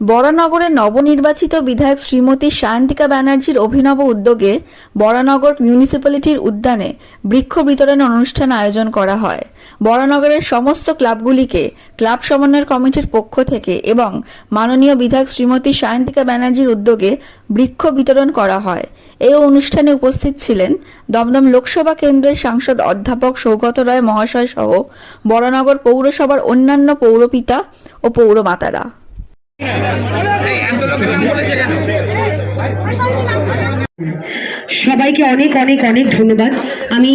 বরানগরের নবনির্বাচিত বিধায়ক শ্রীমতী সায়ন্তিকা ব্যানার্জির অভিনব উদ্যোগে বরানগর মিউনিসিপ্যালিটির উদ্যানে বৃক্ষ বিতরণ অনুষ্ঠান আয়োজন করা হয়। বরানগরের সমস্ত ক্লাবগুলিকে ক্লাব সমন্বয় কমিটির পক্ষ থেকে এবং মাননীয় বিধায়ক শ্রীমতী সায়ন্তিকা ব্যানার্জির উদ্যোগে বৃক্ষ বিতরণ করা হয়। এই অনুষ্ঠানে উপস্থিত ছিলেন দমদম লোকসভা কেন্দ্রের সাংসদ অধ্যাপক সৌগত রায় মহাশয় সহ বরানগর পৌরসভার অন্যান্য পৌরপিতা ও পৌরমাতারা। সবাইকে অনেক অনেক অনেক ধন্যবাদ। আমি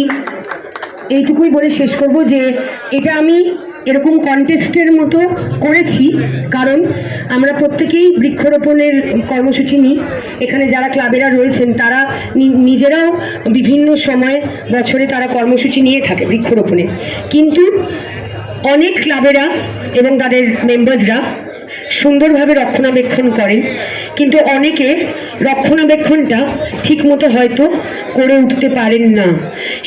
এইটুকুই বলে শেষ করব যে এটা আমি এরকম কন্টেস্টের মতো করেছি, কারণ আমরা প্রত্যেকেই বৃক্ষরোপণের কর্মসূচি নিই। এখানে যারা ক্লাবেরা রয়েছেন, তারা নিজেরাও বিভিন্ন সময় বছরে তারা কর্মসূচি নিয়ে থাকে বৃক্ষরোপণে। কিন্তু অনেক ক্লাবেরা এবং তাদের মেম্বার্সরা সুন্দরভাবে রক্ষণাবেক্ষণ করেন। কিন্তু অনেকে রক্ষণাবেক্ষণটা ঠিকমতো হয়তো করে উঠতে পারেন না।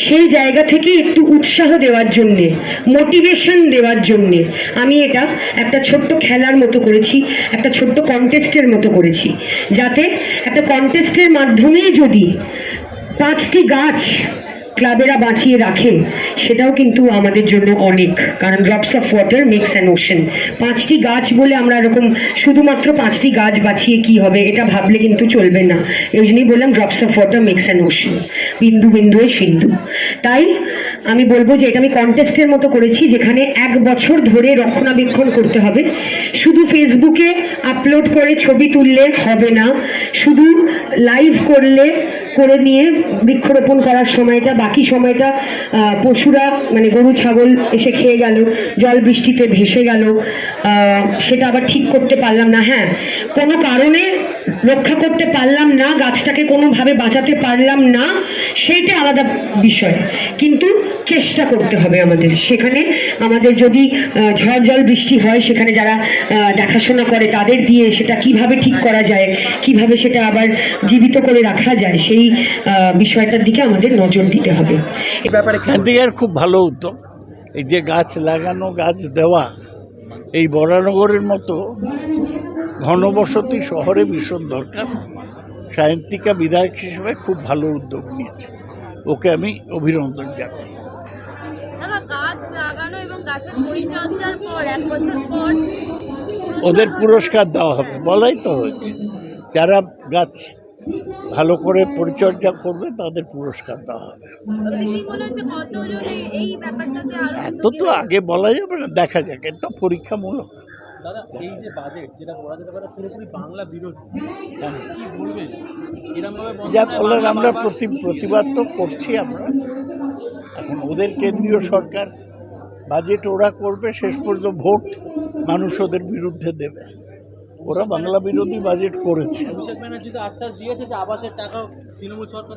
সেই জায়গা থেকে একটু উৎসাহ দেওয়ার জন্যে, মোটিভেশন দেওয়ার জন্যে আমি এটা একটা ছোট্ট খেলার মতো করেছি, একটা ছোট্ট কন্টেস্টের মতো করেছি। যাতে একটা কন্টেস্টের মাধ্যমেই যদি পাঁচটি গাছ ক্লাবেরা বাঁচিয়ে রাখে, সেটাও কিন্তু আমাদের জন্য অনেক। কারণ drops of water makes an ocean পাঁচটি গাছ বলে আমরা এরকম শুধুমাত্র পাঁচটি গাছ বাঁচিয়ে কি হবে, এটা ভাবলে কিন্তু চলবে না। এই জন্যই বললাম drops of water makes an ocean বিন্দু বিন্দুয়ে সিন্ধু। তাই আমি বলব যে এটা আমি কন্টেস্টের মতো করেছি, যেখানে এক বছর ধরে রক্ষণাবেক্ষণ করতে হবে। শুধু ফেসবুকে আপলোড করে ছবি তুললে হবে না। শুধু লাইভ করলে করে নিয়ে বৃক্ষরোপণ করার সময়টা, বাকি সময়টা পশুরা মানে গরু, ছাগল এসে খেয়ে গেল, জল বৃষ্টিতে ভেসে গেল সেটা আবার ঠিক করতে পারলাম না। হ্যাঁ কোনো কারণে রক্ষা করতে পারলাম না গাছটাকে কোনোভাবে বাঁচাতে পারলাম না সেইটা আলাদা বিষয়। কিন্তু চেষ্টা করতে হবে আমাদের। সেখানে আমাদের যদি ঝড় জল বৃষ্টি হয় সেখানে যারা দেখাশোনা করে তাদের দিয়ে সেটা কীভাবে ঠিক করা যায় কীভাবে সেটা আবার জীবিত করে রাখা যায় সেই বিষয়টার দিকে আমাদের নজর দিতে হবে। এই ব্যাপারে কি খুব ভালো উদ্যোগ। এই যে গাছ লাগানো গাছ দেওয়া এই বরানগরের মতো ঘনবসতি শহরে ভীষণ দরকার। সায়ন্তিকা বিধায়ক হিসেবে খুব ভালো উদ্যোগ নিয়েছে। ওকে আমি অভিনন্দন জানাই। ওদের পুরস্কার দেওয়া হবে বলাই তো হয়েছে। যারা গাছ ভালো করে পরিচর্যা করবে তাদের পুরস্কার দেওয়া হবে। এত তো আগে বলা যাবে না দেখা যাক এটা পরীক্ষামূলক। দাদা এই যে বাজেট যেটা বলা যেতে পারে পুরোপুরি বাংলা বিরোধী। কি বলবেন? আমরা প্রতি প্রতিবাদ তো করছি আমরা। এখন ওদের কেন্দ্রীয় সরকার বাজেট ওরা করবে শেষ পর্যন্ত ভোট মানুষ ওদের বিরুদ্ধে দেবে। ওরা বাংলা বিরোধী বাজেট করেছে। অভিষেক ব্যানার্জি তো আশ্বাস দিয়েছে যে আবাসের টাকাও তৃণমূল সরকার